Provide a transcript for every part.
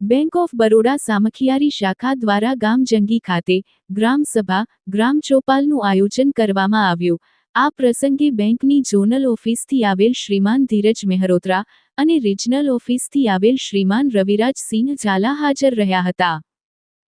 Bank of Baroda Samakhiyari શાખા દ્વારા ગામ જંગી ખાતે ગ્રામ સભા, ગ્રામ ચોપાલનું આયોજન કરવામાં આવ્યું. આ પ્રસંગે બેંકની ઝોનલ ઓફિસથી આવેલ શ્રીમાન ધીરજ મહેરોત્રા અને રિજનલ ઓફિસથી આવેલ શ્રીમાન રવિરાજ સિંહ ઝાલા હાજર રહ્યા હતા.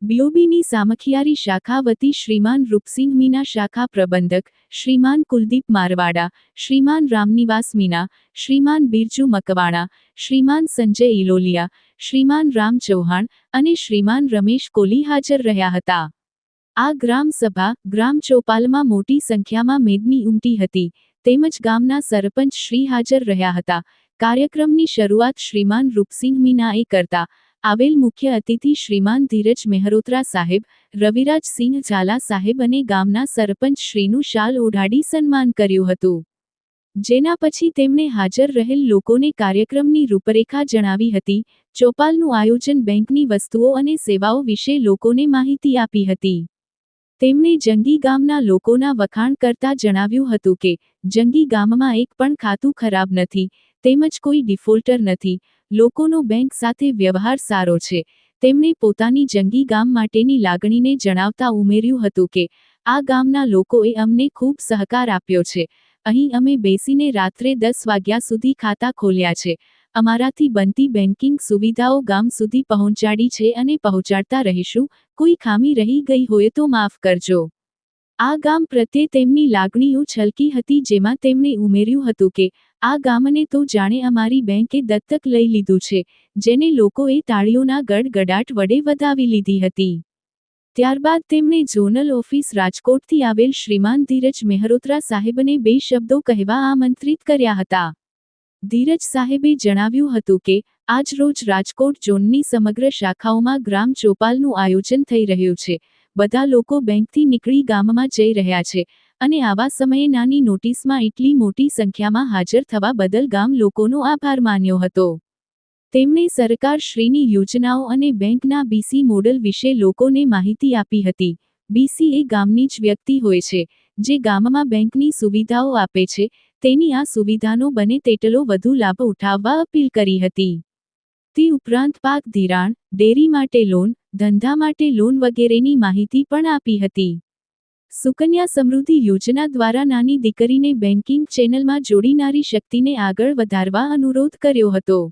બીઓબીની સામખિયારી શાખા વતી શ્રીમાન રૂપસિંહ મીના શાખા પ્રબંધક, શ્રીમાન કુલદીપ મારવાડા, શ્રીમાન રામનિવાસ મીના શ્રીમાન બિરજુ મકવાણા, શ્રીમાન સંજય ઇલોલિયા શ્રીમાન રામ ચૌહાણ અને શ્રીમાન રમેશ કોલી હાજર રહ્યા હતા. આ ગ્રામસભા ગ્રામ ચોપાલમાં મોટી સંખ્યામાં મેદની ઉમટી હતી. તેમજ ગામના સરપંચ શ્રી હાજર રહ્યા હતા. કાર્યક્રમની શરૂઆત શ્રીમાન રૂપસિંહ મીનાએ કરતા આવેલ મુખ્ય અતિથિ શ્રીમાન ધીરજ મહેરોત્રા સાહેબ રવિરાજસિંહ ઝાલા સાહેબ અને ગામના સરપંચ શ્રીનું શાલ ઓઢાડી સન્માન કર્યું હતું. જેના પછી તેમણે હાજર રહેલ લોકોને કાર્યક્રમની રૂપરેખા જણાવી હતી, ચોપાલનું આયોજન બેંકની વસ્તુઓ અને સેવાઓ વિશે લોકોને માહિતી આપી હતી. તેમણે જંગી ગામના લોકોના વખાણ કરતા જણાવ્યું હતું કે, જંગી ગામમાં એક પણ ખાતું ખરાબ નથી, તેમજ કોઈ ડિફોલ્ટર નથી લોકોનો બેંક સાથે વ્યવહાર સારો છે. તેમણે પોતાની જંગી ગામ માટેની લાગણીને જણાવતા ઉમેર્યું હતું કે, આ ગામના લોકોએ અમને ખૂબ સહકાર આપ્યો છે. અહીં અમે બેસીને રાત્રે દસ વાગ્યા સુધી ખાતા ખોલ્યા છે. અમારાથી બનતી બેન્કિંગ સુવિધાઓ ગામ સુધી પહોંચાડી છે અને પહોંચાડતા રહીશું. કોઈ ખામી રહી ગઈ હોય તો માફ કરજો. આ ગામ પ્રત્યે તેમની લાગણીઓ છલકી હતી જેમાં તેમણે ઉમેર્યું હતું કે, આ ગામને તો જાણે અમારી બેંકે દત્તક લઈ લીધું છે, જેને લોકોએ તાળીઓના ગડગડાટ વડે વધાવી લીધી હતી. ત્યારબાદ તેમણે ઝોનલ ઓફિસ રાજકોટથી આવેલ શ્રીમાન ધીરજ મહેરોત્રા સાહેબને બે શબ્દો કહેવા આમંત્રિત કર્યા હતા. ધીરજ સાહેબે જણાવ્યું હતું કે, આજ રોજ રાજકોટ ઝોનની સમગ્ર શાખાઓમાં ગ્રામ ચોપાલનું આયોજન થઈ રહ્યું છે બધા લોકો બેંકથી નીકળી ગામમાં જઈ રહ્યા છે અને આવા સમયે નાની નોટિસમાં એટલી મોટી સંખ્યામાં હાજર થવા બદલ ગામ લોકોનો આભાર માન્યો હતો. તેમણે સરકાર શ્રીની યોજનાઓ અને બેંકના બીસી મોડલ વિશે લોકોને માહિતી આપી હતી. બીસી એ ગામની જ વ્યક્તિ હોય છે, જે ગામમાં બેંકની સુવિધાઓ આપે છે, તેની આ સુવિધાનો બને તેટલો વધુ લાભ ઉઠાવવા અપીલ કરી હતી. તે ઉપરાંત પાક ધિરાણ, ડેરી માટે લોન ધંધા માટે લોન વગેરેની માહિતી પણ આપી હતી. સુકન્યા સમૃદ્ધિ યોજના દ્વારા નાની દીકરીને બેન્કિંગ ચેનલમાં જોડીનારી શક્તિને આગળ વધારવા અનુરોધ કર્યો હતો.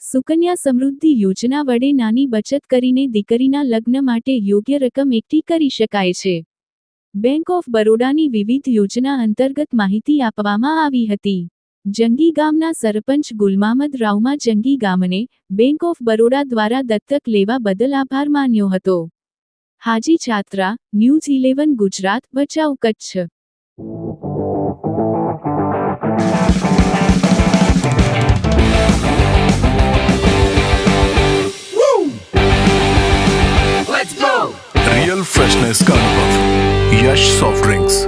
સુકન્યા સમૃદ્ધિ યોજના વડે નાની બચત કરીને દીકરીના લગ્ન માટે યોગ્ય રકમ એકઠી કરી શકાય છે. બેંક ઓફ બરોડાની વિવિધ યોજના અંતર્ગત માહિતી આપવામાં આવી હતી. જંગી ગામના સરપંચ ગુલમામદ રાવમા જંગી ગામને બેંક ઓફ બરોડા દ્વારા દત્તક લેવા બદલ આભાર માન્યો હતો હાજી છાત્રા news eleven Gujarat Bhachau Kutch real freshness का अनुभव यश सॉफ्ट ड्रिंक्स